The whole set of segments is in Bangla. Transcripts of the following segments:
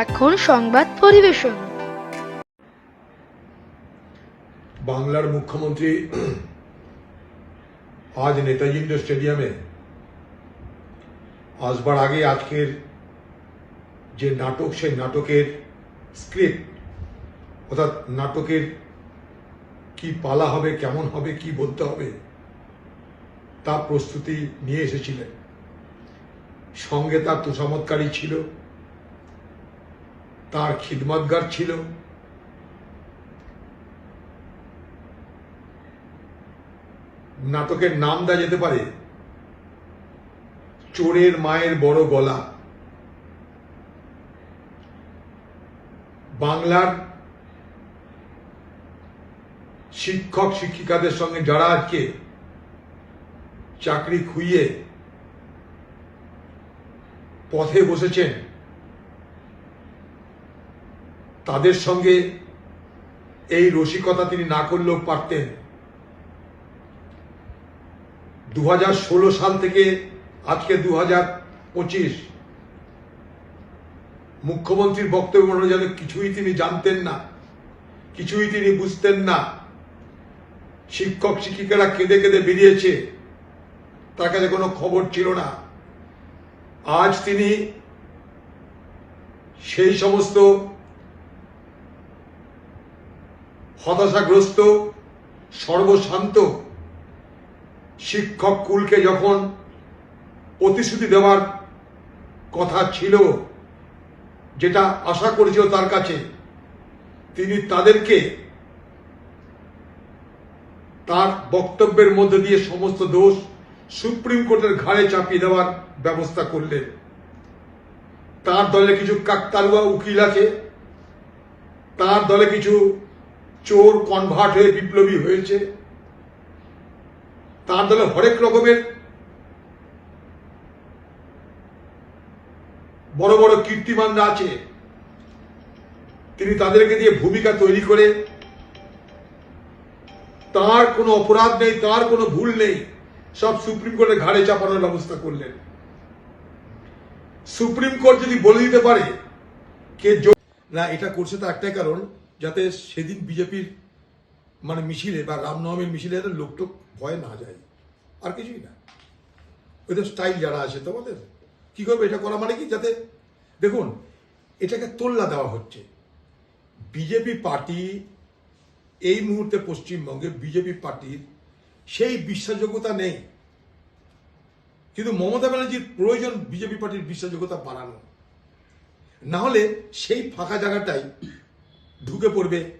সারাক্ষণ সংবাদ পরিবেশন। বাংলার মুখ্যমন্ত্রী আজ নেতাজি স্টেডিয়ামে আসবার আগে আজকের যে নাটক, সেই নাটকের স্ক্রিপ্ট অর্থাৎ নাটকের কি পালা হবে, কেমন হবে, কি বলতে হবে, তা প্রস্তুতি নিয়ে এসেছিলেন। সঙ্গে তার তোষামতকারী ছিল। তার খিদমতগার ছিল। নাটকের নাম দেওয়া যেতে পারে। চোরের মায়ের বড় গলা। বাংলার শিক্ষক, শিক্ষিকাদের সঙ্গে যারা আজকে চাকরি খুইয়ে পথে বসেছেন তাদের সঙ্গে এই রসিকতা তিনি না করলেও পারতেন। দু হাজার ষোলো সাল থেকে আজকে দু পঁচিশ। মুখ্যমন্ত্রীর বক্তব্য যেন কিছুই তিনি জানতেন না, কিছুই তিনি বুঝতেন না। শিক্ষক শিক্ষিকারা কেঁদে কেঁদে বেরিয়েছে, তার কাছে কোনো খবর ছিল না। আজ তিনি সেই সমস্ত হতাশাগ্রস্ত, সর্বশান্ত শিক্ষক কুলকে যখন প্রতিশ্রুতি দেওয়ার কথা ছিল, যেটা আশা করেছিল তার কাছে, তিনি তাদেরকে তার বক্তব্যের মধ্যে দিয়ে সমস্ত দোষ সুপ্রিম কোর্টের ঘাড়ে চাপিয়ে দেওয়ার ব্যবস্থা করলেন। তার দলে কিছু কাকতালুয়া উকিল আছে, তার দলে কিছু চোর কনভার্ট হয়ে বিপ্লবী হয়েছে। তার দলে হরেক রকমের বড় বড় কীর্তিমানরা আছে। তিনি তাদেরকে দিয়ে ভূমিকা তৈরি করে। তার কোনো অপরাধ নেই, তার কোনো ভুল নেই। সব সুপ্রিম কোর্টের ঘাড়ে চাপানোর ব্যবস্থা করলেন। সুপ্রিম কোর্ট যদি বলে দিতে পারে, কে না, এটা করছে তো একটাই কারণ যাতে সেদিন বিজেপির মানে মিছিলে বা রামনবমীর মিছিলে যাতে লোকটোক ভয় না যায়। আর কিছুই না। ওদের স্টাইল যারা আছে তোমাদের। কি করবে এটা করা মানে কি? যাতে দেখুন, এটাকে তোল্লা দেওয়া হচ্ছে। বিজেপি পার্টি এই মুহূর্তে পশ্চিমবঙ্গে বিজেপি পার্টির সেই বিশ্বাসযোগ্যতা নেই। কিন্তু মমতা ব্যানার্জির প্রয়োজন বিজেপি পার্টির বিশ্বাসযোগ্যতা বাড়ানো। না হলে সেই ফাঁকা জায়গাটাই ঢুকে পড়বে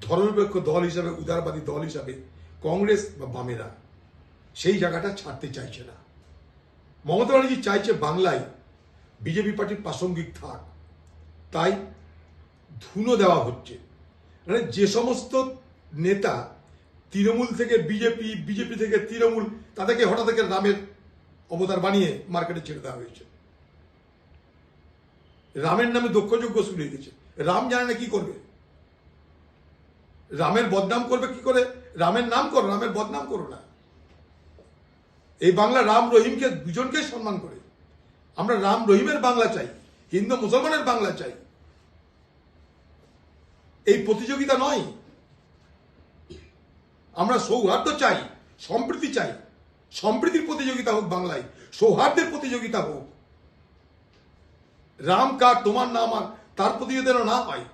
ধর্মনিরপেক্ষ দল হিসাবে, উদারবাদী দল হিসাবে, কংগ্রেস বা বামেরা। সেই জায়গাটা ছাড়তে চাইছে না। মমতা ব্যানার্জি চাইছে বাংলায় বিজেপি পার্টির প্রাসঙ্গিক থাক। তাই ধুনো দেওয়া হচ্ছে। মানে যে সমস্ত নেতা তৃণমূল থেকে বিজেপি বিজেপি থেকে তৃণমূল, তাদেরকে হঠাৎ থেকে রামের অবতার বানিয়ে মার্কেটে ছেড়ে দেওয়া হয়েছে। রামের নামে দক্ষযোগ্য হয়ে গেছে রাম জানে না কি করবে। রামের বদনাম করবে কি করে? রামের নাম করো, রামের বদনাম করো না। এই বাংলা রাম রহিমকে দুজনকে সম্মান করে। আমরা রাম রহিমের বাংলা চাই, হিন্দু মুসলমানের বাংলা চাই। এই প্রতিযোগিতা নয়। আমরা সৌহার্দ্য চাই, সম্প্রীতি চাই। সম্প্রীতির প্রতিযোগিতা হোক বাংলায়, সৌহার্দ্যের প্রতিযোগিতা হোক। রাম কার তোমার না আমার তার প্রতিযোগিতা না হয়।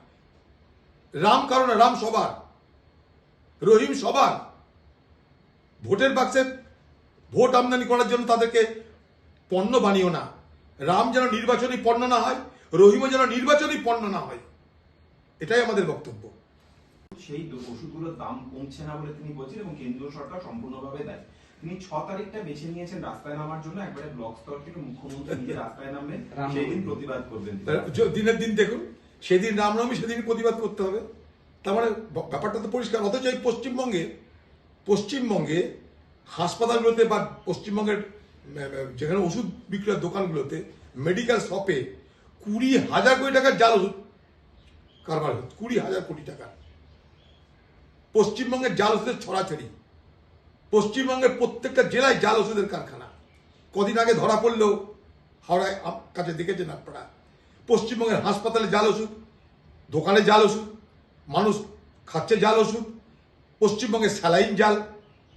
রাম কারণ রাম সবার। রহিম সবার ভোটের বাক্সে ভোট আমদানি করার জন্য তাদেরকে পণ্য বানিও না। রাম যেন নির্বাচনী পণ্য না হয় রহিমও যেন নির্বাচনী পণ্য না হয়। এটাই আমাদের বক্তব্য। সেই ওষুধগুলোর দাম কমছে না বলে তিনি বলছেন এবং কেন্দ্রীয় সরকার সম্পূর্ণভাবে দেয়। তিনি ছ তারিখটা বেছে নিয়েছেন রাস্তায় নামার জন্য একবারে ব্লক স্তর থেকে মুখ্যমন্ত্রী নিজে রাস্তায় নামবেন সেই দিন প্রতিবাদ করবেন দিনের দিন দেখুন সেদিন রামনবমী সেদিন প্রতিবাদ করতে হবে। তার মানে ব্যাপারটা তো পরিষ্কার, অথচ এই পশ্চিমবঙ্গে পশ্চিমবঙ্গে হাসপাতালগুলোতে বা পশ্চিমবঙ্গের যেখানে ওষুধ বিক্রয়ের দোকানগুলোতে মেডিকেল শপে কুড়ি হাজার কোটি টাকার জাল ওষুধ কারবার হচ্ছে কুড়ি হাজার কোটি টাকা পশ্চিমবঙ্গের জাল ওষুধের ছড়াছড়ি, পশ্চিমবঙ্গের প্রত্যেকটা জেলায় জাল ওষুধের কারখানা। কদিন আগে ধরা পড়লেও হাওড়ায় কাছে দেখেছেন আপনারা। পশ্চিমবঙ্গের হাসপাতালে জাল ওষুধ, দোকানে জাল ওষুধ মানুষ খাচ্ছে জাল ওষুধ, পশ্চিমবঙ্গে স্যালাইন জাল,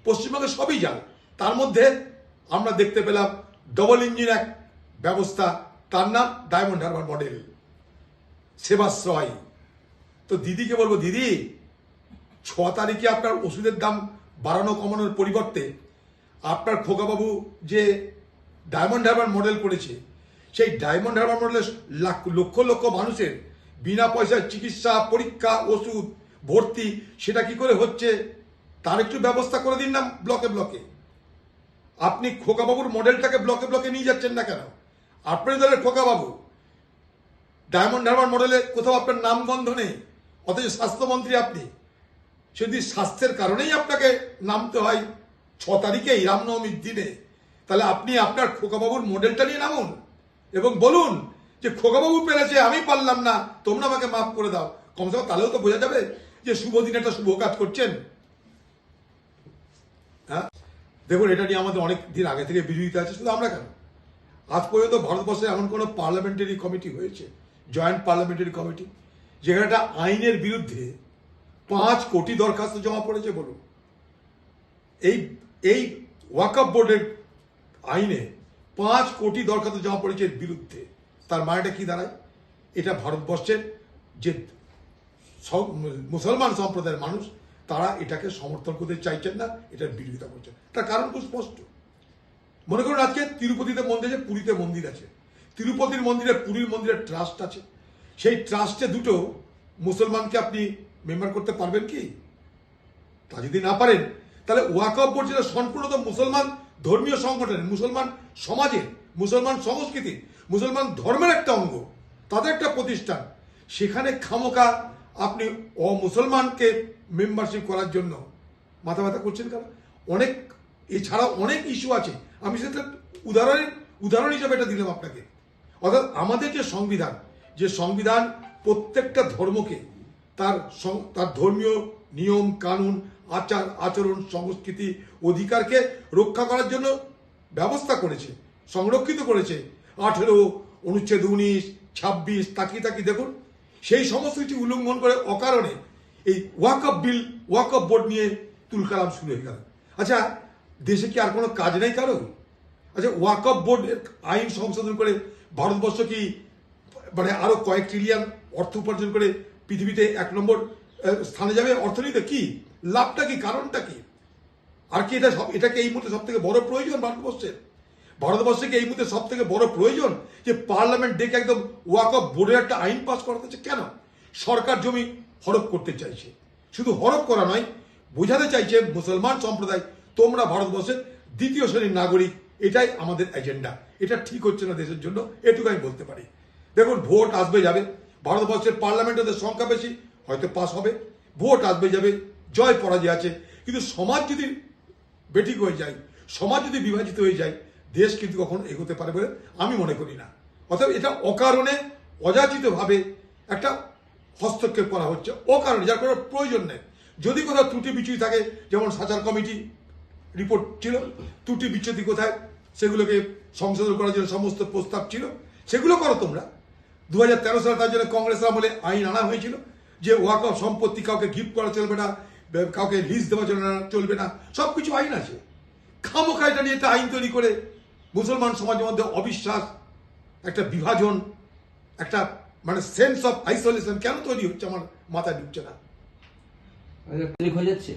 পশ্চিমবঙ্গে সবই জাল। তার মধ্যে আমরা দেখতে পেলাম ডবল ইঞ্জিন এক ব্যবস্থা। তার নাম ডায়মন্ড হারবার মডেল সেবাশ্রয়। তো দিদিকে বলব, দিদি, ছ তারিখে আপনার ওষুধের দাম বাড়ানো কমানোর পরিবর্তে আপনার খোকাবাবু যে ডায়মন্ড হারবার মডেল করেছে, সেই ডায়মন্ড হারবার মডেলের লক্ষ লক্ষ মানুষের বিনা পয়সায় চিকিৎসা, পরীক্ষা, ওষুধ, ভর্তি, সেটা কি করে হচ্ছে? তার একটু ব্যবস্থা করে দিন না ব্লকে ব্লকে। আপনি খোকাবাবুর মডেলটাকে ব্লকে ব্লকে নিয়ে যাচ্ছেন না কেন? আপনার দলের খোকাবাবু। ডায়মন্ড হারবার মডেলে কোথাও আপনার নাম গন্ধ নেই, অথচ স্বাস্থ্যমন্ত্রী আপনি। যদি স্বাস্থ্যের কারণেই আপনাকে নামতে হয় ছ তারিখেই, রামনবমীর দিনে, তাহলে আপনি আপনার খোকাবাবুর মডেলটা নিয়ে নামুন এবং বলুন যে খোকাবাবু পেরেছে, আমি পারলাম না। তোমরা আমাকে মাফ করে দাও। কমসে কম তাহলেও তো বোঝা যাবে যে শুভ দিনে একটা শুভ কাজ করছেন। হ্যাঁ? দেখুন, এটা নিয়ে আমাদের অনেক দিন আগে থেকে বিরোধিতা আছে, শুধু আমরা কেন? আজ পর্যন্ত ভারতবর্ষে এমন কোনো পার্লামেন্টারি কমিটি হয়েছে জয়েন্ট পার্লামেন্টারি কমিটি যেখানে একটা আইনের বিরুদ্ধে পাঁচ কোটি দরখাস্ত জমা পড়েছে, বলুন। এই এই ওয়াকআপ বোর্ডের আইনে পাঁচ কোটি দরখাস্ত জমা পড়েছে বিরুদ্ধে। তার মানেটা কি দাঁড়ায়? এটা ভারতবর্ষের যে সব- মুসলমান সম্প্রদায়ের মানুষ, তারা এটাকে সমর্থন করতে চাইছেন না এটার বিরোধিতা করছেন। তার কারণ খুব স্পষ্ট। মনে করুন আজকে তিরুপতিতে মন্দির আছে, পুরীতে মন্দির আছে। তিরুপতির মন্দিরে, পুরীর মন্দিরের ট্রাস্ট আছে। সেই ট্রাস্টে দুটো মুসলমানকে আপনি মেম্বার করতে পারবেন কি? তা যদি না পারেন, তাহলে ওয়াকফ বোর্ড যেটা সম্পূর্ণত মুসলমান ধর্মীয় সংগঠন, মুসলমান সমাজের, মুসলমান সংস্কৃতি মুসলমান ধর্মের একটা অঙ্গ, তাদের একটা প্রতিষ্ঠান। সেখানে খামোকা আপনি অমুসলমানকে মেম্বারশিপ করার জন্য মাথা ব্যথা করছেন কেন? অনেক এছাড়া অনেক ইস্যু আছে। আমি সেটা উদাহরণের উদাহরণ হিসাবে এটা দিলাম আপনাকে। অর্থাৎ আমাদের যে সংবিধান যে সংবিধান প্রত্যেকটা ধর্মকে, তার তার ধর্মীয় নিয়ম, কানুন, আচার, আচরণ, সংস্কৃতি, অধিকারকে রক্ষা করার জন্য ব্যবস্থা করেছে, সংরক্ষিত করেছে। আঠেরো অনুচ্ছেদ উনিশ ছাব্বিশ, তাকিয়ে তাকিয়ে দেখুন, সেই সমস্ত কিছু উল্লঙ্ঘন করে অকারণে এই ওয়াকআপ বিল ওয়াকআপ বোর্ড নিয়ে তুলকালাম শুরু হয়ে গেল। আচ্ছা দেশে কি আর কোনো কাজ নেই কারও? আচ্ছা ওয়াকআপ বোর্ড আইন সংশোধন করে ভারতবর্ষ কি মানে আরও কয়েক ট্রিলিয়ন অর্থ উপার্জন করে পৃথিবীতে এক নম্বর স্থানে যাবে অর্থনীতি কি? লাভটা কি? কারণটা কি? আর কি এটা সব, এটাকে এই মুহূর্তে সব থেকে বড় প্রয়োজন ভারতবর্ষের? ভারতবর্ষে কি এই মুহূর্তে সব থেকে বড় প্রয়োজন যে পার্লামেন্ট ডেকে একদম ওয়াক অফ বোর্ডের একটা আইন পাস করাতে কেন? সরকার জমি হরপ করতে চাইছে। শুধু হরপ করা নয়, বোঝাতে চাইছে মুসলমান সম্প্রদায়, তোমরা ভারতবর্ষের দ্বিতীয় শ্রেণির নাগরিক, এটাই আমাদের এজেন্ডা এটা ঠিক হচ্ছে না দেশের জন্য, এটুকু আমি বলতে পারি। দেখুন, ভোট আসবে যাবে। ভারতবর্ষের পার্লামেন্টের সংখ্যা বেশি, হয়তো পাস হবে। ভোট আসবে যাবে, জয় পরাজয় আছে। কিন্তু সমাজ যদি বেঠিক হয়ে যায়, সমাজ যদি বিভাজিত হয়ে যায় দেশ কিন্তু কখনো এগোতে পারে বলে আমি মনে করি না। অতএব এটা অকারণে অযাচিতভাবে একটা হস্তক্ষেপ করা হচ্ছে। অকারণে, যার কোনো প্রয়োজন নেই। যদি কোথাও ত্রুটি বিচ্যুতি থাকে, যেমন সাচার কমিটি রিপোর্ট ছিল, ত্রুটি বিচ্যুতি কোথায়, সেগুলোকে সংশোধন করার জন্য সমস্ত প্রস্তাব ছিল, সেগুলো করো তোমরা। দু হাজার তেরো সালে তার জন্য কংগ্রেস আমলে আইন আনা হয়েছিল যে ওয়াক অফ সম্পত্তি কাউকে গিফট করা চলবে না কাউকে লিজ দেওয়া চলবে না চলবে না সব কিছু আইন আছে। খামোখা এটা নিয়ে একটা আইন তৈরি করে মুসলমান সমাজের মধ্যে অবিশ্বাস একটা বিভাজন একটা মানে সেন্স অফ আইসোলেশন কেন তৈরি হচ্ছে আমার মাথায় ঢুকছে না? হয়ে যাচ্ছে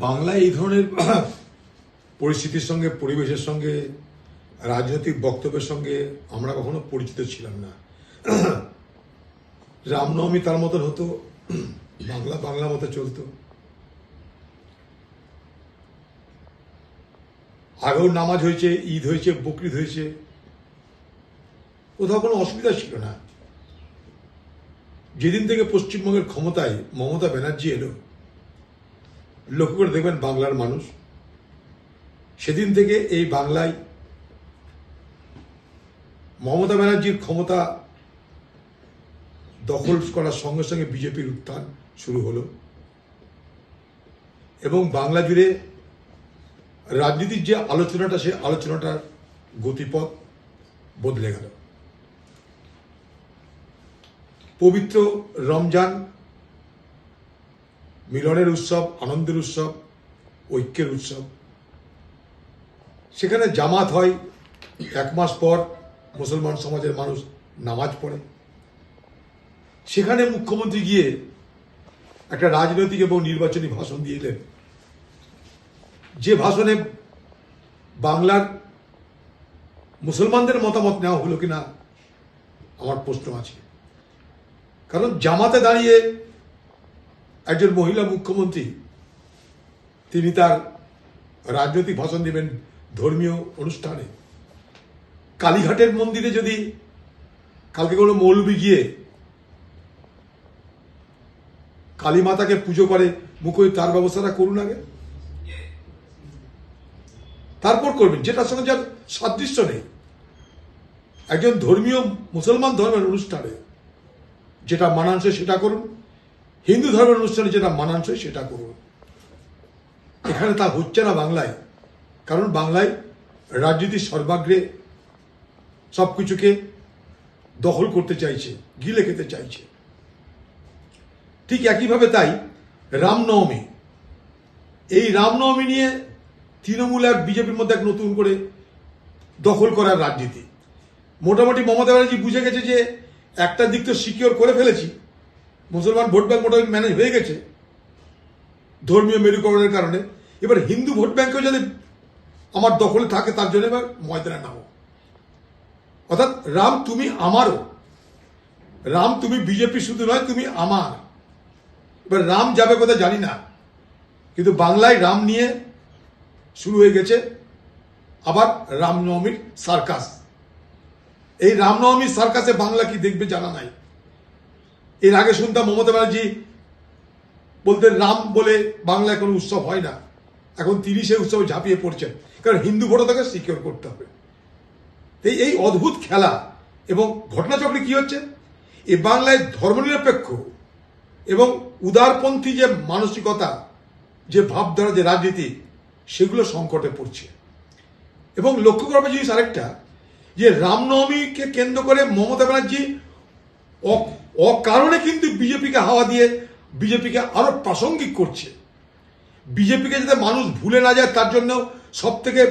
বাংলায় এই ধরনের পরিস্থিতির সঙ্গে পরিবেশের সঙ্গে রাজনৈতিক বক্তব্যের সঙ্গে আমরা কখনো পরিচিত ছিলাম না। রামনবমী তার মতন হতো বাংলা বাংলা মতো চলতো। আগেও নামাজ হয়েছে, ঈদ হয়েছে, বকরিদ হয়েছে। কোথাও কোনো অসুবিধা ছিল না। যেদিন থেকে পশ্চিমবঙ্গের ক্ষমতায় মমতা ব্যানার্জি এলো, লক্ষ্য করে দেখবেন বাংলার মানুষ। সেদিন থেকে এই বাংলায় মমতা ব্যানার্জির ক্ষমতা দখল করার সঙ্গে সঙ্গে বিজেপির উত্থান শুরু হলো। এবং বাংলা জুড়ে রাজনীতির যে আলোচনাটা সে আলোচনাটার গতিপথ বদলে গেল। পবিত্র রমজান, মিলনের উৎসব, আনন্দের উৎসব, ঐক্যের উৎসব। সেখানে জামাত হয়, এক মাস পর মুসলমান সমাজের মানুষ নামাজ পড়ে। সেখানে মুখ্যমন্ত্রী গিয়ে একটা রাজনৈতিক এবং নির্বাচনী ভাষণ দিয়ে দিয়েলেন যে ভাষণে বাংলার মুসলমানদের মতামত নেওয়া হলো কিনা, আমার প্রশ্ন আছে। কারণ জামাতে দাঁড়িয়ে একজন মহিলা মুখ্যমন্ত্রী, তিনি তার রাজনৈতিক ভাষণ দেবেন ধর্মীয় অনুষ্ঠানে। কালীঘাটের মন্দিরে যদি কালকে কোনো মৌলবি গিয়ে কালী মাতাকে পুজো করে মুখোই তার ব্যবস্থাটা করুন আগে। তারপর করবেন যেটার সঙ্গে যার সাদৃশ্য নেই। একজন ধর্মীয় মুসলমান ধর্মের অনুষ্ঠানে যেটা মানানসই সেটা করুন, হিন্দু ধর্মের অনুষ্ঠানে যেটা মানানসই সেটা করুন। এখানে তা হচ্ছে না বাংলায়, কারণ বাংলায় রাজনীতির সর্বাগ্রে সব কিছুকে দখল করতে চাইছে, গিলে খেতে চাইছে। ঠিক একইভাবে তাই রামনবমী, এই রামনবমী নিয়ে তৃণমূল আর বিজেপির মধ্যে এক নতুন করে দখল করার রাজনীতি। মোটামুটি মমতা ব্যানার্জি বুঝে গেছে যে একটা দিক তো সিকিওর করে ফেলেছি, মুসলমান ভোট ব্যাংক মোটামুটি ম্যানেজ হয়ে গেছে ধর্মীয় মেরুকরণের কারণে। এবার হিন্দু ভোট ব্যাংকেও যদি আমার দখলে থাকে, তার জন্য এবার ময়দানে নামো। অর্থাৎ রাম তুমি আমারও, রাম তুমি বিজেপি শুধু নয়, তুমি আমার। এবার রাম যাবে কোথায় জানি না, কিন্তু বাংলায় রাম নিয়ে শুরু হয়ে গেছে। আবার রামনবমীর সার্কাস। এই রামনবমীর সার্কাসে বাংলা কি দেখবে জানা নাই। এর আগে শুনতাম মমতা ব্যানার্জি বলতে রাম বলে বাংলায় কোনো উৎসব হয় না। এখন তিনি সেই উৎসবে ঝাঁপিয়ে পড়ছেন কারণ হিন্দু ভোটও তাকে সিকিউর করতে হবে। এই এই অদ্ভুত খেলা এবং ঘটনাচক্রে কি হচ্ছে? এ বাংলায় ধর্মনিরপেক্ষ এবং উদারপন্থী যে মানসিকতা, যে ভাবধারা, যে রাজনীতি সেগুলো সংকটে পড়ছে। এবং লক্ষ্য করবে জিনিস আরেকটা, যে রামনবমীকে কেন্দ্র করে মমতা ব্যানার্জি অকারণে কিন্তু বিজেপিকে হাওয়া দিয়ে বিজেপিকে আরও প্রাসঙ্গিক করছে। বিজেপিকে যাতে মানুষ ভুলে না যায় তার জন্য সব থেকে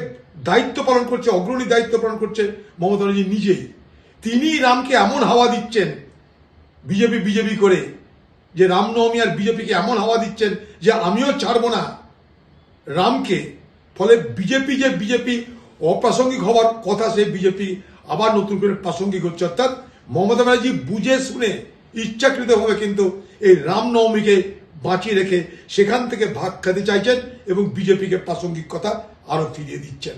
দায়িত্ব পালন করছে, অগ্রণী দায়িত্ব পালন করছে মমতা ব্যানার্জি নিজেই। তিনি রামকে এমন হাওয়া দিচ্ছেন, বিজেপি বিজেপি করে, যে রামনবমী আর বিজেপিকে এমন হাওয়া দিচ্ছেন যে আমিও ছাড়বো না। রামকে, ফলে বিজেপি যে বিজেপি অপ্রাসঙ্গিক হওয়ার কথা সে বিজেপি আবার নতুন করে প্রাসঙ্গিক হচ্ছে। অর্থাৎ মমতা ব্যানার্জি বুঝে শুনে ইচ্ছাকৃতভাবে কিন্তু এই রামনবমীকে বাঁচিয়ে রেখে সেখান থেকে ভাগ খেতে চাইছেন এবং বিজেপিকে প্রাসঙ্গিক কথা আরও ফিরিয়ে দিচ্ছেন।